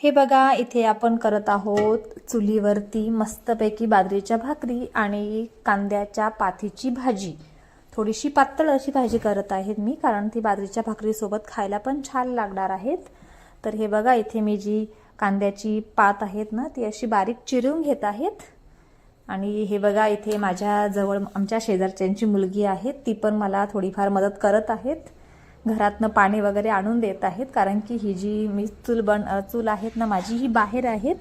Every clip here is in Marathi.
हे बघा इथे आपण करत आहोत चुलीवरती मस्तपैकी बाजरीच्या भाकरी आणि कांद्याच्या पाथीची भाजी. थोडीशी पातळ अशी भाजी करत आहेत मी कारण ती बाजरीच्या भाकरीसोबत खायला पण छान लागणार आहेत. तर हे बघा इथे मी जी कांद्याची पात आहेत ना ती अशी बारीक चिरून घेत आहेत. आणि हे बघा इथे माझ्या जवळ आमच्या शेजारच्यांची मुलगी आहे ती पण मला थोडीफार मदत करत आहेत. घरातनं पाणी वगैरे आणून देत आहेत. कारण की ही जी मी चूल बन चूल आहेत ना माझी ही बाहेर आहेत.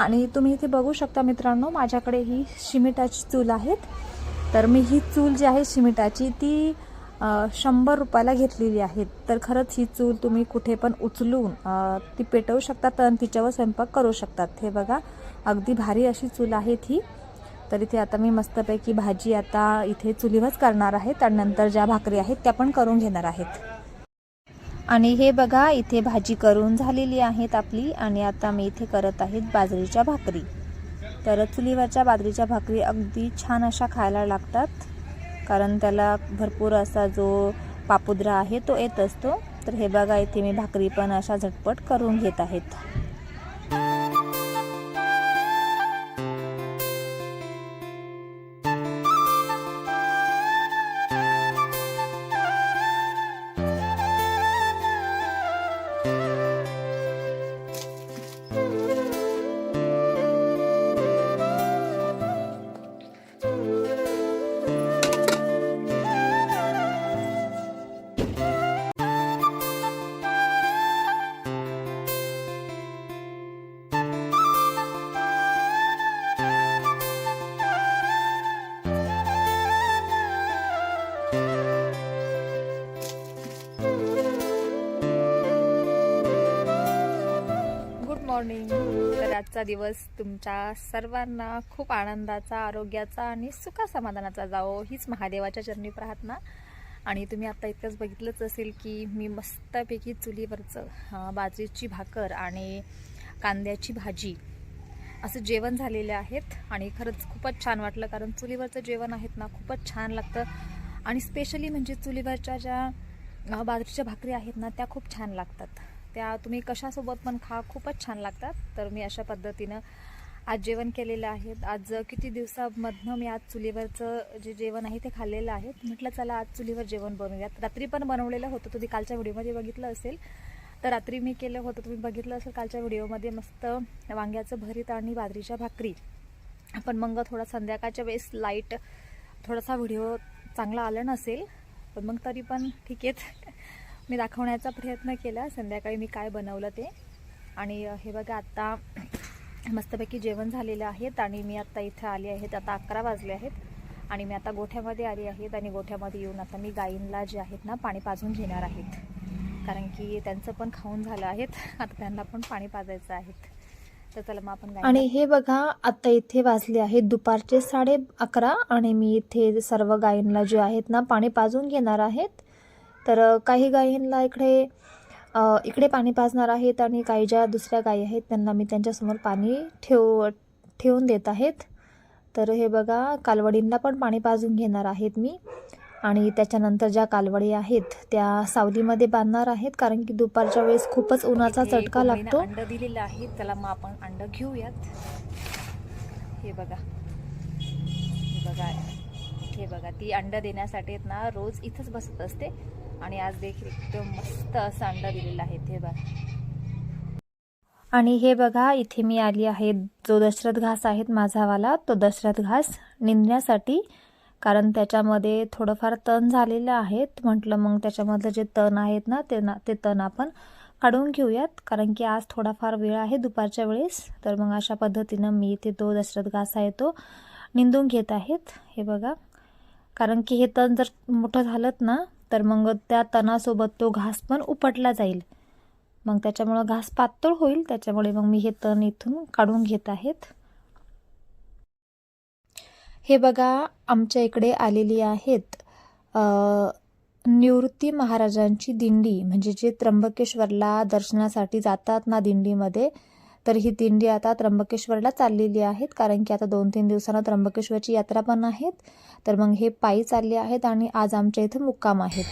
आणि तुम्ही इथे बघू शकता मित्रांनो माझ्याकडे ही शिमिटाची चूल आहेत. तर मी ही चूल जी आहे शिमिटाची ती शंभर रुपयाला घेतलेली आहे. तर खरंच ही चूल तुम्ही कुठे पण उचलून ती पेटवू शकतात आणि तिच्यावर स्वयंपाक करू शकतात. हे बघा अगदी भारी अशी चूल आहे ती. तर इथे आता मी मस्तपैकी भाजी आता इथे चुलीवरच करणार आहेत आणि नंतर ज्या भाकरी आहेत त्या पण करून घेणार आहेत. आणि हे बघा इथे भाजी करून झालेली आहेत आपली. आणि आता मी इथे करत आहेत बाजरीच्या भाकरी. तर चुलीवरच्या बाजरीच्या भाकरी अगदी छान अशा खायला लागतात. कारण त्याला भरपूर असा जो पापुद्रा आहे तो येत असतो. तर हे बघा इथे मी भाकरी पण अशा झटपट करून घेत आहेत. आजचा दिवस तुमच्या सर्वांना खूप आनंदाचा आरोग्याचा आणि सुखा समाधानाचा जावो हीच महादेवाच्या चरणी प्रार्थना. आणि तुम्ही आत्ता इतकंच बघितलंच असेल की मी मस्तपैकी चुलीवरचं बाजरीची भाकर आणि कांद्याची भाजी असं जेवण झालेले आहेत. आणि खरंच खूपच छान वाटलं कारण चुलीवरचं जेवण आहेत ना खूपच छान लागतं. आणि स्पेशली म्हणजे चुलीवरच्या ज्या बाजरीच्या भाकरी आहेत ना त्या खूप छान लागतात. त्या तुम्ही कशासोबत पण खा खूपच छान लागतात. तर मी अशा पद्धतीनं आज जेवण केलेलं आहे. आज किती दिवसामधनं मी आज चुलीवरचं जे जेवण आहे ते खाल्लेलं आहे. म्हटलं चला आज चुलीवर जेवण बनवूयात. रात्री पण बनवलेलं होतं. तुम्ही कालच्या व्हिडिओमध्ये बघितलं असेल. तर रात्री मी केलं होतं. तुम्ही बघितलं असेल कालच्या व्हिडिओमध्ये मस्त वांग्याचं भरीत आणि बाजरीच्या भाकरी. पण मग थोडा संध्याकाळच्या वेळेस लाइट थोडासा व्हिडिओ चांगला आला नसेल पण मग तरी पण ठीक आहेत. मी दाखवण्याचा प्रयत्न केला. संध्याकाळी मी काय बनवलं ते. आणि हे बघा आत्ता मस्तपैकी जेवण झालेलं आहेत आणि मी आत्ता इथं आली आहेत. आता अकरा वाजले आहेत आणि मी आता गोठ्यामध्ये आली आहेत आणि गोठ्यामध्ये येऊन आता मी गायींना जे आहेत ना पाणी पाजून घेणार आहेत. कारण की त्यांचं पण खाऊन झालं आहेत. आता त्यांना पण पाणी पाजायचं आहेत तर चला मग आपण आणि हे बघा आता इथे वाजले आहेत दुपारचे साडे अकरा आणि मी इथे सर्व गायींना जे आहेत ना पाणी पाजून घेणार आहेत. तर काही गायींना इकडे इकडे पाणी पाजणार आहेत आणि काही ज्या दुसऱ्या गायी आहेत त्यांना मी त्यांच्यासमोर पाणी ठेव ठेवून देत आहेत. तर हे बघा कालवडींना पण पाणी पाजून घेणार आहेत मी. आणि त्याच्यानंतर ज्या कालवडी आहेत त्या सावलीमध्ये बांधणार आहेत कारण की दुपारच्या वेळेस खूपच उन्हाचा चटका लागतो. अंड दिलेलं आहे त्याला मग आपण अंड घेऊयात. हे बघा. हे बघा हे बघा ती अंड देण्यासाठी ना रोज इथंच बसत असते. आणि आज देखील एकदम मस्त असा अंडा दिलेलं आहे. हे बघा. आणि हे बघा इथे मी आली आहे. जो दशरथ घास आहेत माझावाला तो दशरथ घास निंदण्यासाठी. कारण त्याच्यामध्ये थोडंफार तण झालेलं आहेत. म्हटलं मग त्याच्यामधलं जे तण आहेत ना ते ना ते तण आपण काढून घेऊयात. कारण की आज थोडाफार वेळ आहे दुपारच्या वेळेस. तर मग अशा पद्धतीनं मी इथे तो दशरथ घास आहे तो निंदून घेत आहेत. हे बघा. कारण की हे तण जर मोठं झालं ना तर मग त्या तणासोबत तो घास पण उपटला जाईल. मग त्याच्यामुळं घास पातळ होईल. त्याच्यामुळे मग मी हे तण इथून काढून घेत आहेत. हे बघा आमच्या इकडे आलेली आहेत निवृत्ती महाराजांची दिंडी. म्हणजे जे त्र्यंबकेश्वरला दर्शनासाठी जातात ना दिंडीमध्ये तर ही दिंडी आता त्र्यंबकेश्वरला चाललेली आहेत कारण की आता दोन तीन दिवसांना त्र्यंबकेश्वरची यात्रा पण आहेत. तर मग हे पायी चालले आहेत आणि आज आमच्या इथे मुक्काम आहेत.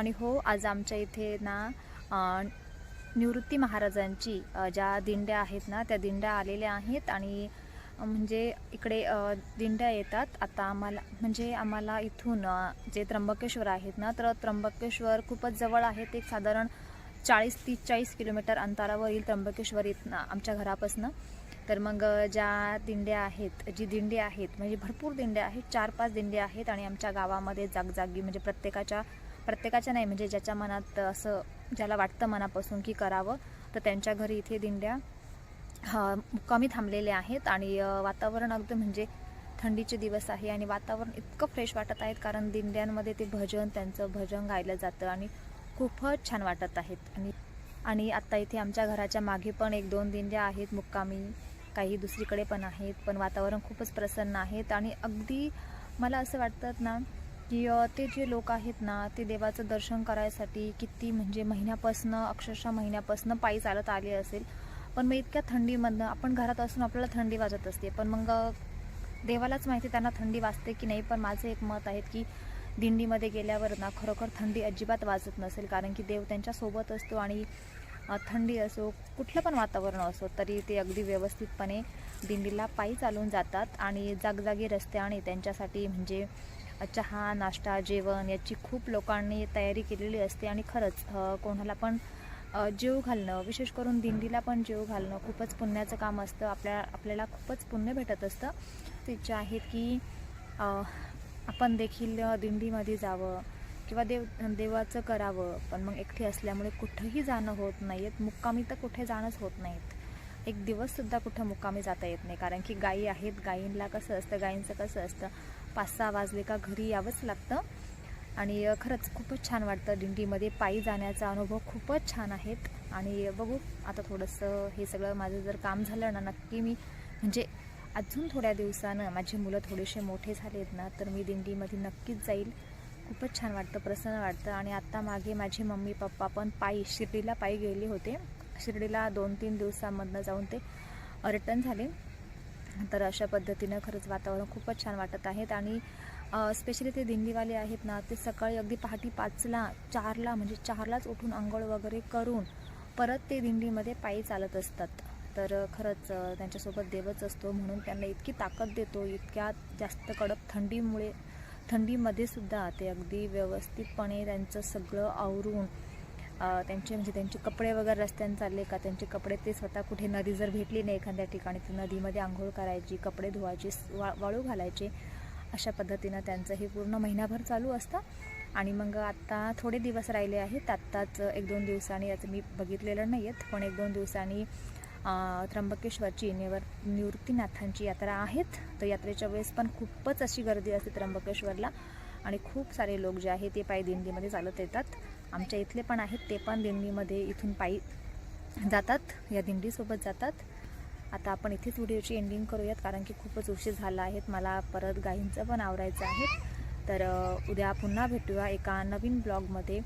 आणि हो आज आमच्या इथे ना निवृत्ती महाराजांची ज्या दिंड्या आहेत ना त्या दिंड्या आलेल्या आहेत आणि म्हणजे इकडे दिंड्या येतात. आता आम्हाला म्हणजे आम्हाला इथून जे त्र्यंबकेश्वर आहेत ना तर त्र्यंबकेश्वर खूपच जवळ आहेत एक साधारण चाळीस तीस चाळीस किलोमीटर अंतरावर येईल त्र्यंबकेश्वर इथनं आमच्या घरापासनं. तर मग ज्या दिंड्या आहेत जी दिंडी आहेत म्हणजे भरपूर दिंड्या आहेत चार पाच दिंड्या आहेत आणि आमच्या गावामध्ये जागजागी म्हणजे प्रत्येकाच्या प्रत्येकाच्या नाही म्हणजे ज्याच्या मनात असं ज्याला वाटतं मनापासून की करावं तर त्यांच्या घरी इथे दिंड्या हा, मुक्कामी थांबलेले आहेत आणि वातावरण अगदी म्हणजे थंडीचे दिवस आहे आणि वातावरण इतकं फ्रेश वाटत आहेत कारण दिंड्यांमध्ये ते भजन त्यांचं भजन गायलं जातं आणि खूपच छान वाटत आहेत. आणि आणि आत्ता इथे आमच्या घराच्या मागे पण एक दोन दिंड्या आहेत मुक्कामी काही दुसरीकडे पण आहेत पण वातावरण खूपच प्रसन्न आहेत आणि अगदी मला असं वाटतं ना की ते जे लोक आहेत ना ते देवाचं दर्शन करायसाठी किती म्हणजे महिन्यापासनं अक्षरशः महिन्यापासनं पायी चालत आले असेल. पण मग इतक्या थंडीमधनं आपण घरात असून आपल्याला थंडी वाजत असते. पण मग देवालाच माहिती त्यांना थंडी वाजते की नाही. पण माझं एक मत आहे की दिंडीमध्ये गेल्यावर ना खरोखर थंडी अजिबात वाजत नसेल. कारण की देव त्यांच्यासोबत असतो आणि थंडी असो कुठलं पण वातावरण असो तरी ते अगदी व्यवस्थितपणे दिंडीला पायी चालून जातात आणि जागजागी रस्ते आणि त्यांच्यासाठी म्हणजे चहा नाश्ता जेवण याची खूप लोकांनी तयारी केलेली असते आणि खरंच कोणाला पण जीव जेव घालणं विशेष करून दिंडीला पण जेव घालणं खूपच पुण्याचं काम असतं. आपल्या आपल्याला खूपच पुण्य भेटत असतं. तर इच्छा आहे की आपण देखील दिंडीमध्ये जावं किंवा देव देवाचं करावं पण मग एकटी असल्यामुळे कुठंही जाणं होत नाही आहेत मुक्कामी तर कुठे जाणंच होत नाहीत. एक दिवससुद्धा कुठं मुक्कामी जाता येत नाही. कारण की गायी आहेत गायींना कसं असतं गायींचं कसं असतं? पाच सहा वाजले का घरी यावंच लागतं. आणि खरंच खूपच छान वाटतं दिंडीमध्ये. पायी जाण्याचा अनुभव खूपच छान आहेत. आणि बघू आता थोडंसं हे सगळं माझं जर काम झालं ना नक्की मी म्हणजे अजून थोड्या दिवसानं माझी मुलं थोडेसे मोठे झालेत ना तर मी दिंडीमध्ये नक्कीच जाईल. खूपच छान वाटतं प्रसन्न वाटतं. आणि आत्ता मागे माझी मम्मी पप्पा पण पायी शिर्डीला पायी गेले होते. शिर्डीला दोन तीन दिवसामधनं जाऊन ते रिटर्न झाले. तर अशा पद्धतीनं खरंच वातावरण खूपच छान वाटत आहेत आणि स्पेशली ते दिंडीवाले आहेत ना ते सकाळी अगदी पहाटे पाचला चारला म्हणजे चारलाच उठून आंघोळ वगैरे करून परत ते दिंडीमध्ये पायी चालत असतात. तर खरंच त्यांच्यासोबत देवच असतो म्हणून त्यांना इतकी ताकद देतो इतक्या जास्त कडक थंडीमुळे थंडीमध्ये सुद्धा ते अगदी व्यवस्थितपणे त्यांचं सगळं आवरून त्यांचे म्हणजे त्यांचे कपडे वगैरे रस्त्याने चालले का? त्यांचे कपडे ते स्वतः कुठे नदी जर भेटली नाही एखाद्या ठिकाणी तर नदीमध्ये आंघोळ करायची कपडे धुवायचे वा वाळू घालायचे अशा पद्धतीनं त्यांचं हे पूर्ण महिनाभर चालू असतं. आणि मग आत्ता थोडे दिवस राहिले आहेत. आत्ताच एक दोन दिवसांनी याचं मी बघितलेलं नाही आहेत पण एक दोन दिवसांनी त्र्यंबकेश्वरची निवर निवृत्तीनाथांची यात्रा आहेत. तर यात्रेच्या वेळेस पण खूपच अशी गर्दी असते त्र्यंबकेश्वरला. आणि खूप सारे लोक जे आहे ते पायी दिंडीमध्ये चालत येतात. आमच्या इथले पण आहेत ते पण दिंडीमध्ये इथून पायी जातात या दिंडीसोबत जातात. आता आपण इथेच व्हिडिओची एंडिंग करूयात कारण की खूपच उशीर झाला आहेत मला परत गाईंचं पण आवरायचं आहे. तर उद्या पुन्हा भेटूया एका नवीन ब्लॉगमध्ये.